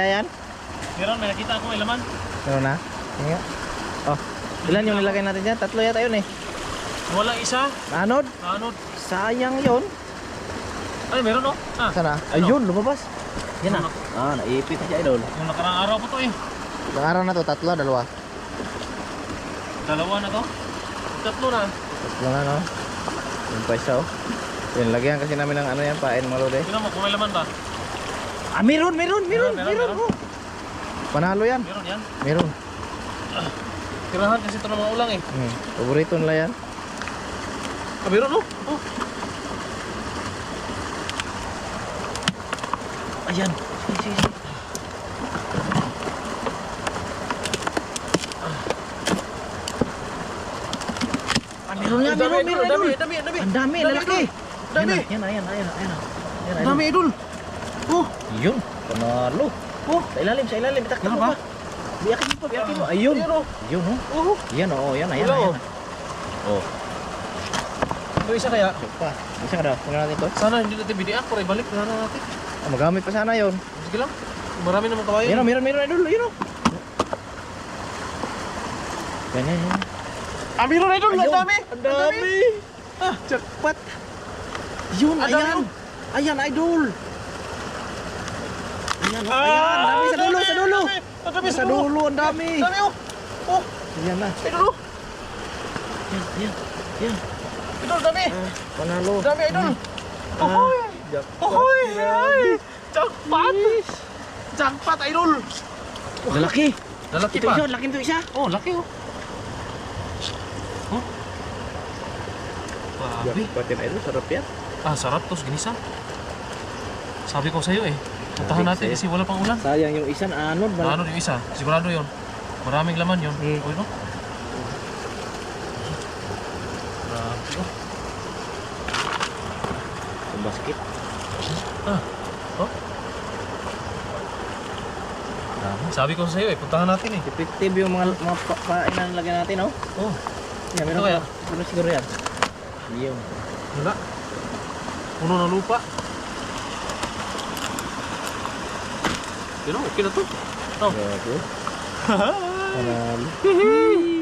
Ayan. Meron, may nakita ako may laman. Meron na? Sige nga. Oh. Ilan yung nilagay natin dyan? Tatlo yata yun eh. Wala isa. Anod? Ano? Sayang yun. Ay, meron oh. Ah, Sana? Ano? Ayun, lumabas. Yan na. Ano? Ah, naipit na siya idol. yung nakarang araw po to eh. Ilang araw na to? Tatlo, dalawa. Dalawa na to. Tatlo na. Tatlo na no? Yung pa isa oh. Yan, lagyan kasi namin ng ano yan, pain mga lode. Tingnan mo kung may laman ba. Ah, meron, meron, meron, Meron, meron. meron, oh. Panalo yan. Meron yan. Meron. Tirahan kasi ito ng mga ulang eh. Hmm. Paborito nila yan. Ah, meron oh. Oh. Ayan. Sige, sige, sige. Ah, meron yan, meron, meron, Dami, idol. dami, dami. Ang dami, lalaki. Dami. Yan, ayan, ayan, ayan. Ayan, Ang dami, idol. Oh. Yun, panalo. Oh. Sa ilalim, sa ilalim. Itak Ano mo ba? Biyakin mo pa, biyakin mo. Ayun. Ayun oh. Yun, oh. Oh. Yan, oh, yan, ayan, ayan. oh. Oh, Ito isa kaya. pa. Isa ka daw, tingnan natin to. Sana hindi natin bidiak para ibalik na natin. Ah, magamit pa sana yun. Sige lang. Marami naman kawayan. Yan, oh, meron, meron, idol. Yun, oh. Yan, yan, yan. Ah, meron idol. Ang dami. Ang dami. Ah, Jackpot. Yun, ayan. Ayan, idol. Ayan, oh, Ah, ayan. Dami sa dulo, sa dulo. Dami Sa dulo, ang dami. Dami oh. Oh, Ayan na. idol oh. Yan, yan, yan. Idol, dami. Ah, panalo. Dami idol. Ah, Ohoy. Ohoy. Ay. Jackpot. Jackpot idol. Lalaki. Lalaki Ito isa, laki ito isa. Oh, laki oh. Oh. Grabe. Jackpot yan, idol. Sarap yan. Ah, sarap tos ginisa. Sabi ko sa iyo eh. Puntahan natin kasi wala pang ulan. Sayang yung isa na anod. Mal- Ano yung isa? Sigurado yon. Maraming laman yon. Hmm. Uy, no? Grabe oh. Yung basket. Ah. Oh. Dami. Sabi ko sa iyo eh, puntahan natin eh. Effective yung mga, mga pa- pain na nilagay natin, oh. Oh, Yan, Ito meron kaya? pa. Ano siguro yan? Yung. wala. Puno ng lupa. Yun oh, okay na to. Oh. Grabe. Panalo.